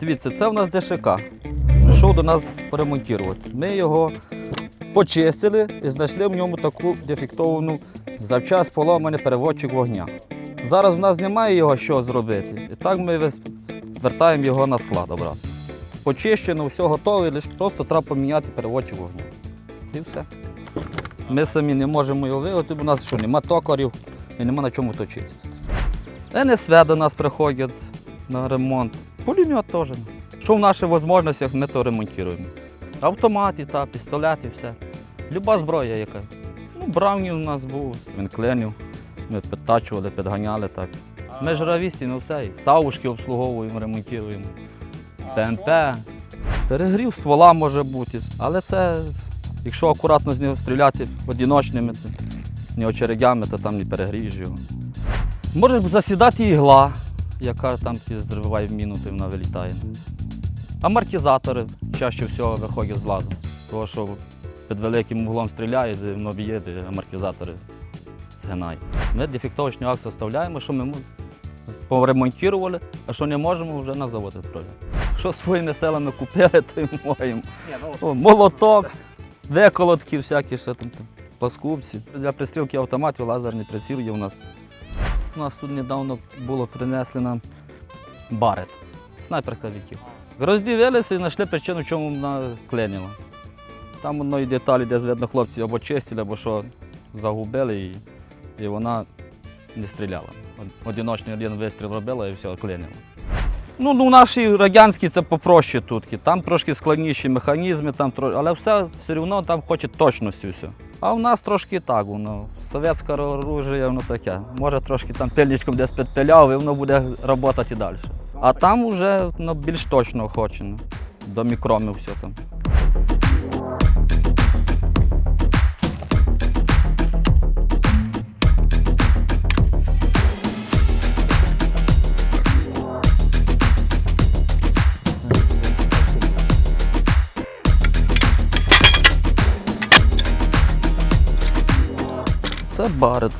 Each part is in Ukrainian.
Дивіться, це в нас ДШК. Прийшов до нас поремонтувати. Ми його почистили і знайшли в ньому таку дефектовану завчас поломаний переводчик вогня. Зараз у нас немає його що зробити. І так ми вертаємо його на склад обратно. Почищено, все готове, лише просто треба поміняти переводчик вогню. І все. Ми самі не можемо його виготовити, бо у нас що, нема токарів і нема на чому точитися. НСВ до нас приходять на ремонт. Пулемет теж. Що в наших можливостях, ми то ремонтуємо. Автомати, та, пістолети, все. Люба зброя яка. Ну, Браунів у нас був, він кленів. Ми підтачували, підганяли так. Ми ж равісті, ну все. і Савушки обслуговуємо, ремонтуємо. ТНП. Перегрів ствола може бути. Але це, якщо акуратно з нього стріляти одиночними, не очередями, то там не перегрієш його. Може засідати ігла, яка там зриває в міну, то вона вилітає. Амортизатори чаще всього виходять з ладу. Тому що під великим углом стріляє, де воно б'є, амортизатори згинають. Ми дефектовочний акт составляємо, що ми мо- поремонтували, а що не можемо, вже на завод відправляємо. Що своїми силами купили, то й маємо. О, молоток, виколотки всякі, ще там, там пласкупці. Для пристрілки автоматів лазерний приціл є у нас. У нас тут недавно було принесли нам барет, снайперка віків. Роздивилися і знайшли причину, чому вона клинила. Там одної деталі, де видно, хлопці або чистили, або що загубили, і, і вона не стріляла. Одиночний один вистріл робила і все, клинила. Ну, ну, наші радянські це попроще тут. Там трошки складніші механізми, там, тро- але все, все одно там хоче точності все. А в нас трошки так, воно. Совєтське оружие, воно таке. Може трошки там пильничком десь підпиляв, і воно буде працювати і далі. А там вже ну, більш точно хоче. До мікроми все там. Це барет.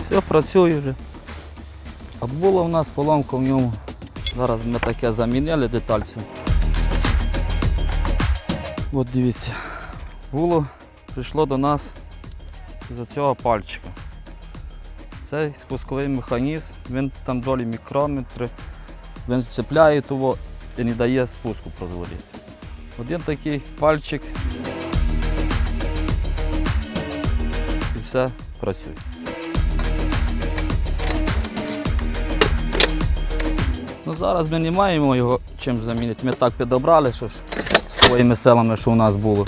Все працює вже. А була у нас поломка в ньому. Зараз ми таке замінили детальцю. От дивіться. Було, прийшло до нас з цього пальчика. Цей спусковий механізм, він там долі мікрометри, він цепляє того і не дає спуску прозводити. Один такий пальчик і все працює. Ну, зараз ми не маємо його чим замінити. Ми так підобрали, що ж своїми силами, що у нас було.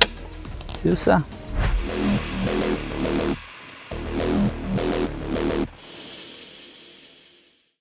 І все.